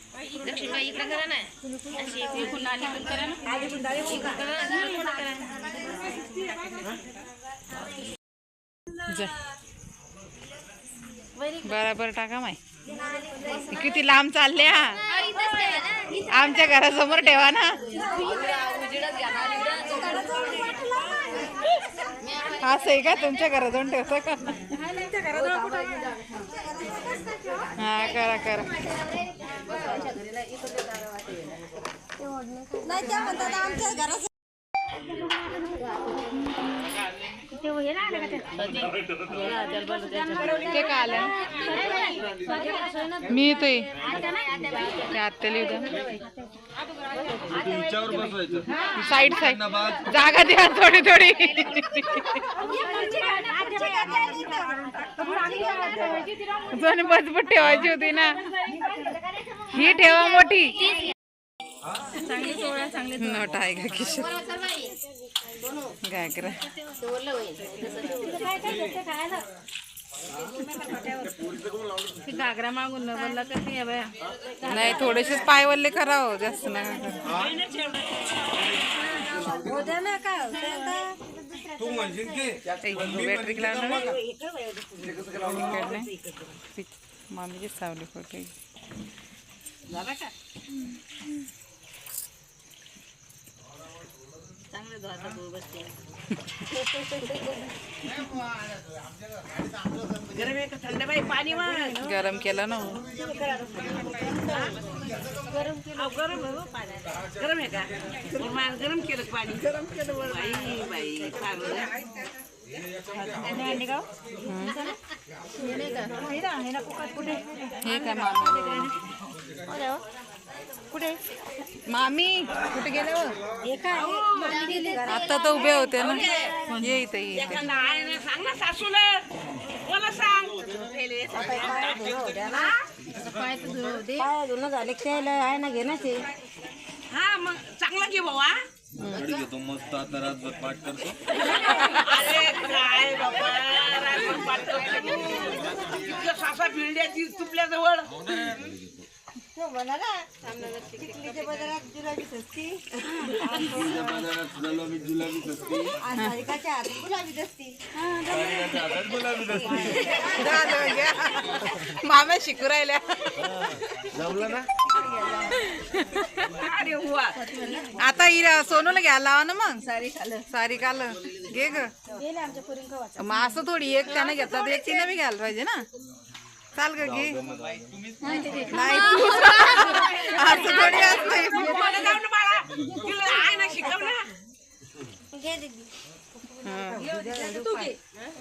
दक्षिणबाई इकडे करा ना अशी इकडून आली पण करा ना करा ना, करा ना. जा बराबर टाका माय किती लांब चालल्या आमच्या घरासमोर ठेवा ना असं आहे का? तुमच्या घराजवळ ठेवता का? हा करा करा. नाही त्या म्हणतात आमच्या घरात ते का आलं. मी येतोय ते आत्याला येऊ साईड साईड जागा द्या थोडी थोडी. जण बचपट ठेवायची होती ना. ही ठेवा मोठी. चांगली नोट आहे का किशोर? घागरा. घागरा मागून बोलला नाही बाया. नाही थोडेसेच पाय वल्ले करा. हो जास्त ना की बॅटरी लावणार मामीची सावली फोटो चांगलं धुवायचा भाऊ बसते गरम केलं ना हो. गरम आहे का? गरम केलं पाणी? गरम केलं बाई बाई चांगलं हे काय मामी कुठे? मामी कुठे गेले हो? हे हे. आता तर उभे होते ना. ये इथे ये ना सांग ना सासूला. मला सांग? धुणं ना. झाले की त्याला आहे ना घेणंच आहे. हा मग चांगलं घे भावा गाडी घेतो मस्त आता रातभर पाठ करतो. अरे काय बाबा राजभर पाठ करतो. इतकं सासा फिरड्याची तुपल्या जवळ तो म्हणा ना, चिखलीच्या बाजारात जुलाबी सस्ती. तुझ्या बाजारात फुलाला मी जुलाबी सस्ती. आणि सारिकाच्या हातात गुलाबी दसती सारिकाच्या हातात गुलाबी सस्ती. झालं, घ्या. माम्या शिकू राहिल्या. जमलं ना. अरे हुआ आता इरा सोनूला घ्यायला लावा ना मग. सारी खाल. सारी काल घे ग. मग असं थोडी एक त्यानं घेतला तर एक तिने बी घ्यायला पाहिजे ना. चाल ग घे. नाही असं थोडी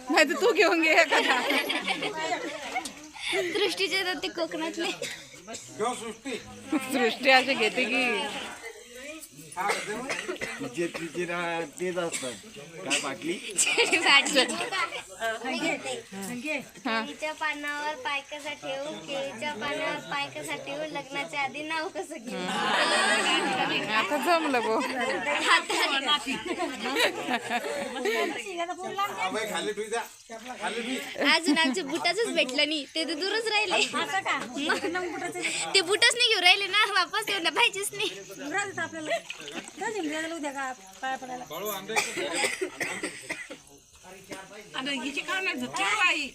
नाही तर तू घेऊन घे एखादा. दृष्टीचे तर ते कोकणातले. सृष्टी. सृष्टी अशी घेते की. तिचे तिचे ना- तेच असतात काय बाटली केळीच्या पानावर पाय कसा ठेवू केळीच्या पानावर पाय कसा ठेवू लग्नाच्या आधी नाव कसं घेऊ आता जमलं खाली जा खाली ठेवी. अजून आमच्या बुटाच भेटलं नाही. ते तर दूरच राहिले. ते बुटच नाही घेऊन राहिले ना वापस येऊन पाहिजेच नाही. आपल्याला. उद्या का पाया पडायला. आणि हिची काय नाही धुतली बाई.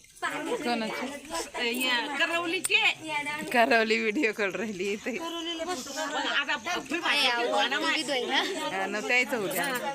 कोणाची? या करवलीचे? करवली व्हिडिओ कॉल राहिली इथे. आता होईल ना. हा, न त्याचं उद्या.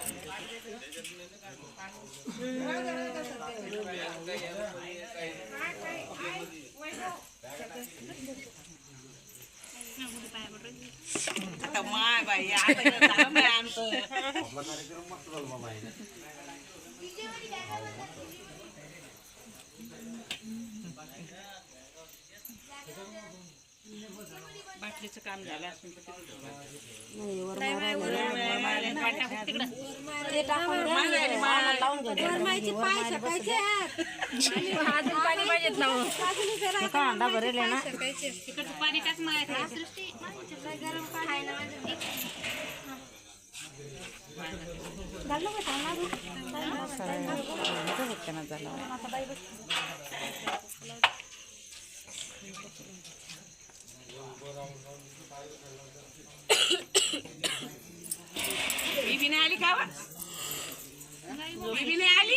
काय नका? घ्या आता बाटलीचं काम झालं असून पाणी पाहिजेत ना का अंडा भरेल आहे ना. तिकडचं पाणी टाक मला इकडे. खायला माझं. दे. इथं बघते ना झाला बीबी नाही आली का बीबी नाही आली?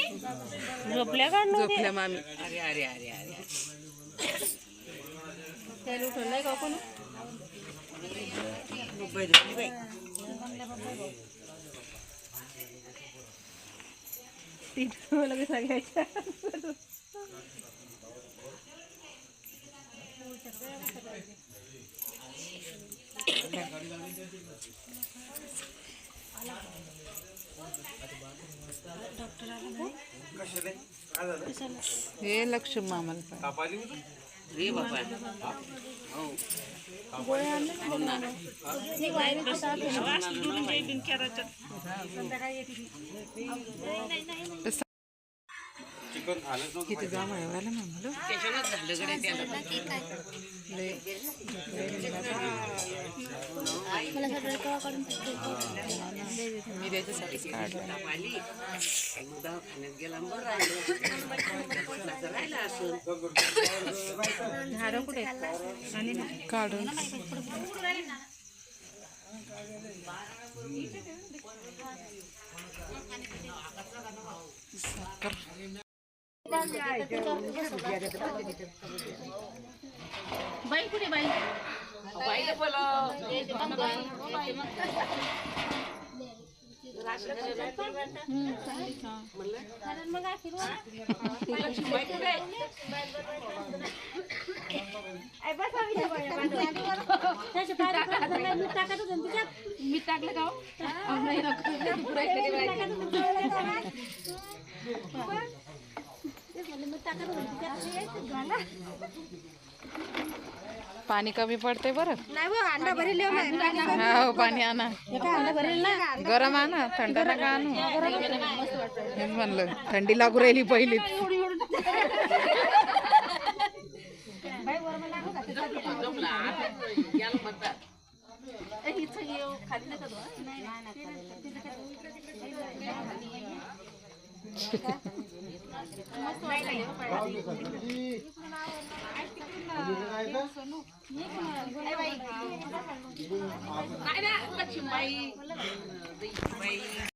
झोपल्या का झोपल्या मामी. अरे अरे अरे अरे त्याला उठवलंय का कोण? मुंबई दिसली बाई लगेच सगळ्याच्या हे लक्ष्मी मामाला. रे बाबा हो किती जाम आहे वाला मामाला त्याच्यानंच झालं गड्या त्याला. मी त्याच्यासाठीच काढलं. दवाखान्यात गेला राहिलं राहिलं असं काढून. बाई कुठे बाई? बाईला मी टाकलं का? नाही नको. पुढे इकडे बाई. पाणी कमी पडते बरं. अंडा भरेल. हा पाणी आणा. गरम आणा थंड नका आणू. म्हणलं थंडी लागू राहिली पहिली. काय ना लक्ष्मीबाई बाई